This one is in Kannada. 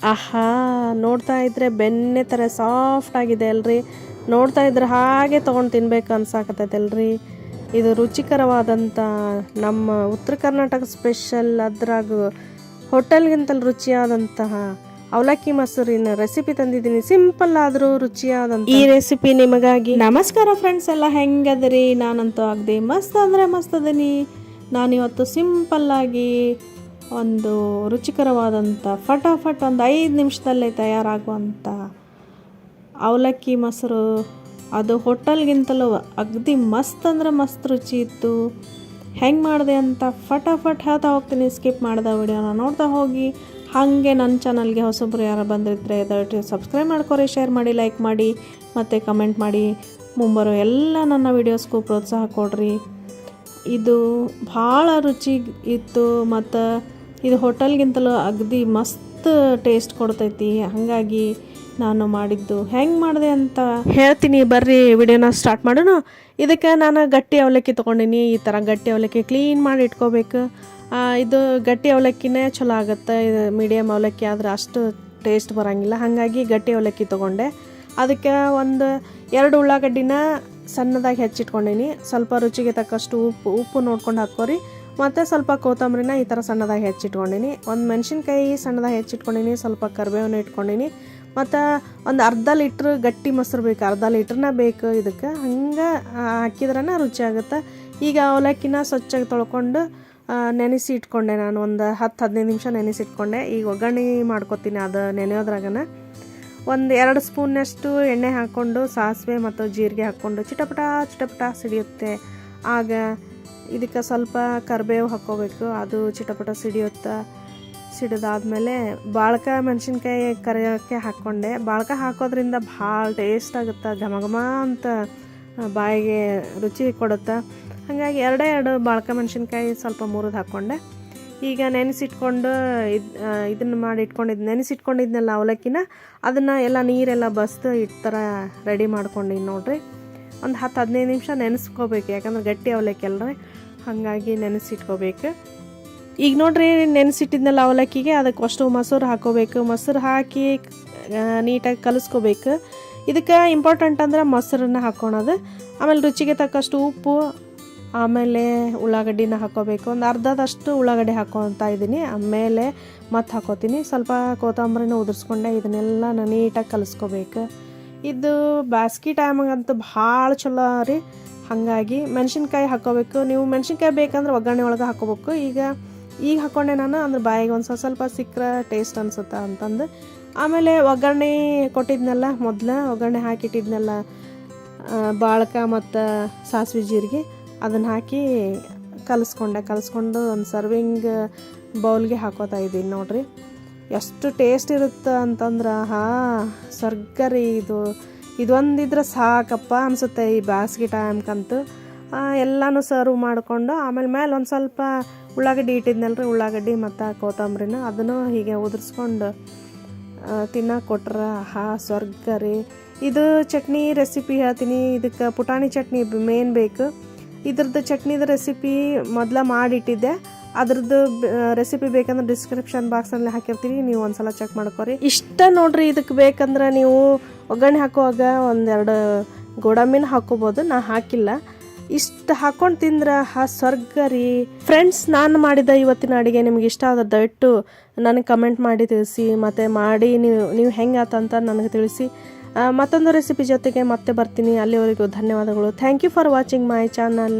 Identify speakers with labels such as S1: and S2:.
S1: ಆಹಾ, ನೋಡ್ತಾ ಇದ್ರೆ ಬೆನ್ನೆ ಥರ ಸಾಫ್ಟ್ ಆಗಿದೆ ಅಲ್ರಿ. ನೋಡ್ತಾ ಇದ್ರೆ ಹಾಗೆ ತೊಗೊಂಡು ತಿನ್ಬೇಕು ಅನ್ಸಾಕತ್ತೈತೆ ಅಲ್ರಿ. ಇದು ರುಚಿಕರವಾದಂಥ ನಮ್ಮ ಉತ್ತರ ಕರ್ನಾಟಕ ಸ್ಪೆಷಲ್ ಅದ್ರಾಗ ಹೋಟೆಲ್ಗಿಂತಲ್ಲಿ ರುಚಿಯಾದಂತಹ ಅವಲಕ್ಕಿ ಮೊಸರಿನ ರೆಸಿಪಿ ತಂದಿದ್ದೀನಿ. ಸಿಂಪಲ್ ಆದರೂ ರುಚಿಯಾದಂಥ ಈ ರೆಸಿಪಿ ನಿಮಗಾಗಿ ನಮಸ್ಕಾರ ಫ್ರೆಂಡ್ಸ್ ಎಲ್ಲ, ಹೆಂಗದ್ರಿ? ನಾನಂತೂ ಆಗದೆ ಮಸ್ತ್ ಅಂದರೆ ಮಸ್ತ್ ಅದೀನಿ. ನಾನಿವತ್ತು ಸಿಂಪಲ್ಲಾಗಿ ಒಂದು ರುಚಿಕರವಾದಂಥ ಫಟಾಫಟ್ ಒಂದು ಐದು ನಿಮಿಷದಲ್ಲೇ ತಯಾರಾಗುವಂಥ ಅವಲಕ್ಕಿ ಮೊಸರು, ಅದು ಹೋಟೆಲ್ಗಿಂತಲೂ ಅಗದಿ ಮಸ್ತ್ ಅಂದ್ರೆ ಮಸ್ತ್ ರುಚಿ ಇತ್ತು. ಹೆಂಗೆ ಮಾಡಿದೆ ಅಂತ ಫಟಾಫಟ್ ಹೇಳ್ತಾ ಹೋಗ್ತೀನಿ, ಸ್ಕಿಪ್ ಮಾಡಿದ ವಿಡಿಯೋನ ನೋಡ್ತಾ ಹೋಗಿ. ಹಾಗೆ ನನ್ನ ಚಾನಲ್ಗೆ ಹೊಸಬ್ರು ಯಾರು ಬಂದಿದ್ರೆ ದಯವಿಟ್ಟು ಸಬ್ಸ್ಕ್ರೈಬ್ ಮಾಡ್ಕೊರಿ, ಶೇರ್ ಮಾಡಿ, ಲೈಕ್ ಮಾಡಿ, ಮತ್ತು ಕಮೆಂಟ್ ಮಾಡಿ. ಮುಂಬರೋ ಎಲ್ಲ ನನ್ನ ವೀಡಿಯೋಸ್ಗೂ ಪ್ರೋತ್ಸಾಹ ಕೊಡ್ರಿ. ಇದು ಭಾಳ ರುಚಿ ಇತ್ತು, ಮತ್ತು ಇದು ಹೋಟೆಲ್ಗಿಂತಲೂ ಅಗದಿ ಮಸ್ತ್ ಟೇಸ್ಟ್ ಕೊಡ್ತೈತಿ. ಹಾಗಾಗಿ ನಾನು ಮಾಡಿದ್ದು. ಹೆಂಗೆ ಮಾಡಿದೆ ಅಂತ ಹೇಳ್ತೀನಿ. ಬರ್ರಿ ವಿಡಿಯೋನ ಸ್ಟಾರ್ಟ್ ಮಾಡೋಣ. ಇದಕ್ಕೆ ನಾನು ಗಟ್ಟಿ ಅವಲಕ್ಕಿ ತೊಗೊಂಡಿನಿ. ಈ ಥರ ಗಟ್ಟಿ ಅವಲಕ್ಕಿ ಕ್ಲೀನ್ ಮಾಡಿ ಇಟ್ಕೋಬೇಕು. ಇದು ಗಟ್ಟಿ ಅವಲಕ್ಕಿನೇ ಚಲೋ ಆಗುತ್ತೆ. ಇದು ಮೀಡಿಯಮ್ ಅವಲಕ್ಕಿ ಆದ್ರೆ ಅಷ್ಟು ಟೇಸ್ಟ್ ಬರೋಂಗಿಲ್ಲ. ಹಾಗಾಗಿ ಗಟ್ಟಿ ಅವಲಕ್ಕಿ ತೊಗೊಂಡೆ. ಅದಕ್ಕೆ ಒಂದು ಎರಡು ಉಳ್ಳಾಗಡ್ಡಿನ ಸಣ್ಣದಾಗಿ ಹೆಚ್ಚಿಟ್ಕೊಂಡೀನಿ. ಸ್ವಲ್ಪ ರುಚಿಗೆ ತಕ್ಕಷ್ಟು ಉಪ್ಪು ಉಪ್ಪು ನೋಡ್ಕೊಂಡು ಹಾಕ್ಕೋರಿ. ಮತ್ತು ಸ್ವಲ್ಪ ಕೊತ್ತಂಬರಿನ ಈ ಥರ ಸಣ್ಣದಾಗಿ ಹೆಚ್ಚಿಟ್ಕೊಂಡಿನಿ. ಒಂದು ಮೆಣಸಿನ್ಕಾಯಿ ಸಣ್ಣದಾಗಿ ಹೆಚ್ಚಿಟ್ಕೊಂಡಿನಿ, ಸ್ವಲ್ಪ ಕರಿಬೇವನ್ನ ಇಟ್ಕೊಂಡಿನಿ. ಮತ್ತು ಒಂದು ಅರ್ಧ ಲೀಟ್ರ್ ಗಟ್ಟಿ ಮೊಸರು ಬೇಕು, ಅರ್ಧ ಲೀಟ್ರನ್ನ ಬೇಕು ಇದಕ್ಕೆ. ಹಂಗೆ ಹಾಕಿದ್ರನ ರುಚಿ ಆಗುತ್ತೆ. ಈಗ ಅವಲಕ್ಕಿನ ಸ್ವಚ್ಛಾಗಿ ತೊಳ್ಕೊಂಡು ನೆನೆಸಿ ಇಟ್ಕೊಂಡೆ ನಾನು. ಒಂದು ಹತ್ತು, ಹದಿನೈದು ನಿಮಿಷ ನೆನೆಸಿ ಇಟ್ಕೊಂಡೆ. ಈಗ ಒಗ್ಗರಣೆ ಮಾಡ್ಕೊತೀನಿ ಅದು ನೆನೆಯೋದ್ರಾಗನ. ಒಂದು ಎರಡು ಸ್ಪೂನ್ನಷ್ಟು ಎಣ್ಣೆ ಹಾಕ್ಕೊಂಡು, ಸಾಸಿವೆ ಮತ್ತು ಜೀರಿಗೆ ಹಾಕ್ಕೊಂಡು ಚಿಟಪಟ ಚಿಟಪಟ ಸಿಡಿಯುತ್ತೆ. ಆಗ ಇದಕ್ಕೆ ಸ್ವಲ್ಪ ಕರಿಬೇವು ಹಾಕ್ಕೋಬೇಕು. ಅದು ಚಿಟಪಟ ಸಿಡಿಯುತ್ತೆ ಸಿಡಿದಾದ್ಮೇಲೆ ಬಾಳ್ಕ ಮೆಣಸಿನ್ಕಾಯಿ ಕರಿಯೋಕ್ಕೆ ಹಾಕ್ಕೊಂಡೆ. ಬಾಳ್ಕ ಹಾಕೋದ್ರಿಂದ ಭಾಳ ಟೇಸ್ಟ್ ಆಗುತ್ತೆ, ಘಮ ಘಮ ಅಂತ ಬಾಯಿಗೆ ರುಚಿ ಕೊಡುತ್ತೆ. ಹಾಗಾಗಿ ಎರಡೇ ಎರಡು ಬಾಳ್ಕ ಮೆಣಸಿನ್ಕಾಯಿ ಸ್ವಲ್ಪ ಮುರಿದು ಹಾಕ್ಕೊಂಡೆ. ಈಗ ನೆನೆಸಿಟ್ಕೊಂಡು ಇದು ಇದನ್ನು ಮಾಡಿ ಇಟ್ಕೊಂಡಿದ್ದು ನೆನೆಸಿಟ್ಕೊಂಡಿದ್ನೆಲ್ಲ ಅವಲಕ್ಕಿನ, ಅದನ್ನು ಎಲ್ಲ ನೀರೆಲ್ಲ ಬಸ್ದು ಈ ಥರ ರೆಡಿ ಮಾಡ್ಕೊಂಡಿನಿ ನೋಡ್ರಿ. ಒಂದು ಹತ್ತು ಹದಿನೈದು ನಿಮಿಷ ನೆನೆಸ್ಕೋಬೇಕು, ಯಾಕಂದ್ರೆ ಗಟ್ಟಿ ಅವಲಕ್ಕಿ ಅಲ್ರಿ ಹಾಗಾಗಿ ನೆನೆಸಿಟ್ಕೋಬೇಕು. ಈಗ ನೋಡ್ರಿ, ನೆನೆಸಿಟ್ಟಿದ್ನೆಲ್ಲ ಅವಲಕ್ಕಿಗೆ, ಅದಕ್ಕೆ ಅಷ್ಟು ಮೊಸರು ಹಾಕೋಬೇಕು. ಮೊಸರು ಹಾಕಿ ನೀಟಾಗಿ ಕಲಿಸ್ಕೋಬೇಕು. ಇದಕ್ಕೆ ಇಂಪಾರ್ಟೆಂಟ್ ಅಂದ್ರೆ ಮೊಸರನ್ನ ಹಾಕ್ಕೊಳೋದು ಆಮೇಲೆ ರುಚಿಗೆ ತಕ್ಕಷ್ಟು ಉಪ್ಪು, ಆಮೇಲೆ ಉಳ್ಳಾಗಡ್ಡಿನ ಹಾಕೋಬೇಕು. ಒಂದು ಅರ್ಧದಷ್ಟು ಉಳ್ಳಾಗಡ್ಡಿ ಹಾಕೋತ ಇದ್ದೀನಿ. ಆಮೇಲೆ ಮತ್ತೆ ಹಾಕೋತೀನಿ. ಸ್ವಲ್ಪ ಕೊತ್ತಂಬರಿನ ಉದುರಿಸ್ಕೊಂಡೆ, ಇದನ್ನೆಲ್ಲ ನಾನು ನೀಟಾಗಿ ಕಲಿಸ್ಕೋಬೇಕು. ಇದು ಬ್ಯಾಸ್ಗಿ ಟೈಮಗಂತೂ ಭಾಳ ಚಲೋ ರೀ. ಹಾಗಾಗಿ ಮೆಣಸಿನ್ಕಾಯಿ ಹಾಕೋಬೇಕು ನೀವು ಮೆಣಸಿನ್ಕಾಯಿ ಬೇಕಂದ್ರೆ ಒಗ್ಗರಣೆ ಒಳಗೆ ಹಾಕೋಬೇಕು ಈಗ ಈಗ ಹಾಕ್ಕೊಂಡೆ ನಾನು, ಅಂದ್ರೆ ಬಾಯಿಗೆ ಒಂದು ಸ್ವಲ್ಪ ಸ್ವಲ್ಪ ಸಿಕ್ಕರೆ ಟೇಸ್ಟ್ ಅನ್ಸುತ್ತೆ ಅಂತಂದು. ಆಮೇಲೆ ಒಗ್ಗರಣೆ ಕೊಟ್ಟಿದ್ನೆಲ್ಲ ಮೊದಲು, ಒಗ್ಗರಣೆ ಹಾಕಿಟ್ಟಿದ್ನೆಲ್ಲ ಬಾಳ್ಕ ಮತ್ತು ಸಾಸಿವೆ ಜೀರಿಗೆ, ಅದನ್ನು ಹಾಕಿ ಕಲಿಸ್ಕೊಂಡೆ. ಕಲಿಸ್ಕೊಂಡು ಒಂದು ಸರ್ವಿಂಗ್ ಬೌಲ್ಗೆ ಹಾಕೋತಾ ಇದ್ದೀನಿ ನೋಡ್ರಿ. ಎಷ್ಟು ಟೇಸ್ಟ್ ಇರುತ್ತೆ ಅಂತಂದ್ರೆ, ಹಾ ಸ್ವರ್ಗ ರೀ ಇದು. ಇದೊಂದಿದ್ರೆ ಸಾಕಪ್ಪ ಅನಿಸುತ್ತೆ ಈ ಬ್ಯಾಸ್ಗೆ ಟೈಮ್ಕಂತೂ ಎಲ್ಲನೂ ಸರ್ವ್ ಮಾಡಿಕೊಂಡು, ಆಮೇಲೆ ಮೇಲೆ ಒಂದು ಸ್ವಲ್ಪ ಉಳ್ಳಾಗಡ್ಡಿ ಇಟ್ಟಿದ್ನಲ್ರಿ, ಉಳ್ಳಾಗಡ್ಡಿ ಮತ್ತು ಕೊತ್ತಂಬರಿನ, ಅದನ್ನು ಹೀಗೆ ಉದುರಿಸ್ಕೊಂಡು ತಿನ್ನಕ್ಕೆ ಕೊಟ್ರೆ, ಹಾ ಸ್ವರ್ಗ ರೀ ಇದು ಚಟ್ನಿ ರೆಸಿಪಿ ಹೇಳ್ತೀನಿ, ಇದಕ್ಕೆ ಪುಟಾಣಿ ಚಟ್ನಿ ಮೇನ್ ಬೇಕು. ಇದ್ರದ್ದು ಚಟ್ನಿದ ರೆಸಿಪಿ ಮೊದಲ ಮಾಡಿಟ್ಟಿದ್ದೆ. ಅದ್ರದ್ದು ರೆಸಿಪಿ ಬೇಕಂದ್ರೆ ಡಿಸ್ಕ್ರಿಪ್ಷನ್ ಬಾಕ್ಸಲ್ಲಿ ಹಾಕಿರ್ತೀನಿ. ನೀವು ಒಂದ್ಸಲ ಚೆಕ್ ಮಾಡ್ಕೊರಿ. ಇಷ್ಟ ನೋಡ್ರಿ ಇದಕ್ಕೆ ಬೇಕಂದ್ರೆ ನೀವು ಒಗ್ಗರಣೆ ಹಾಕುವಾಗ ಒಂದೆರಡು ಗೋಡಂಬಿನ ಹಾಕೋಬೋದು. ನಾ ಹಾಕಿಲ್ಲ. ಇಷ್ಟು ಹಾಕೊಂಡು ತಿಂದ್ರೆ ಹಾ ಸ್ವರ್ಗ ರೀ. ಫ್ರೆಂಡ್ಸ್ ನಾನು ಮಾಡಿದ ಇವತ್ತಿನ ಅಡುಗೆ ನಿಮ್ಗೆ ಇಷ್ಟ ಆದ ದಯವಿಟ್ಟು ನನಗೆ ಕಮೆಂಟ್ ಮಾಡಿ ತಿಳಿಸಿ, ಮತ್ತು ಮಾಡಿ ನೀವು ನೀವು ಹೆಂಗೆ ಅಂತ ನನಗೆ ತಿಳಿಸಿ. ಮತ್ತೊಂದು ರೆಸಿಪಿ ಜೊತೆಗೆ ಮತ್ತೆ ಬರ್ತೀನಿ. ಅಲ್ಲಿವರೆಗೂ ಧನ್ಯವಾದಗಳು. Thank you for watching my channel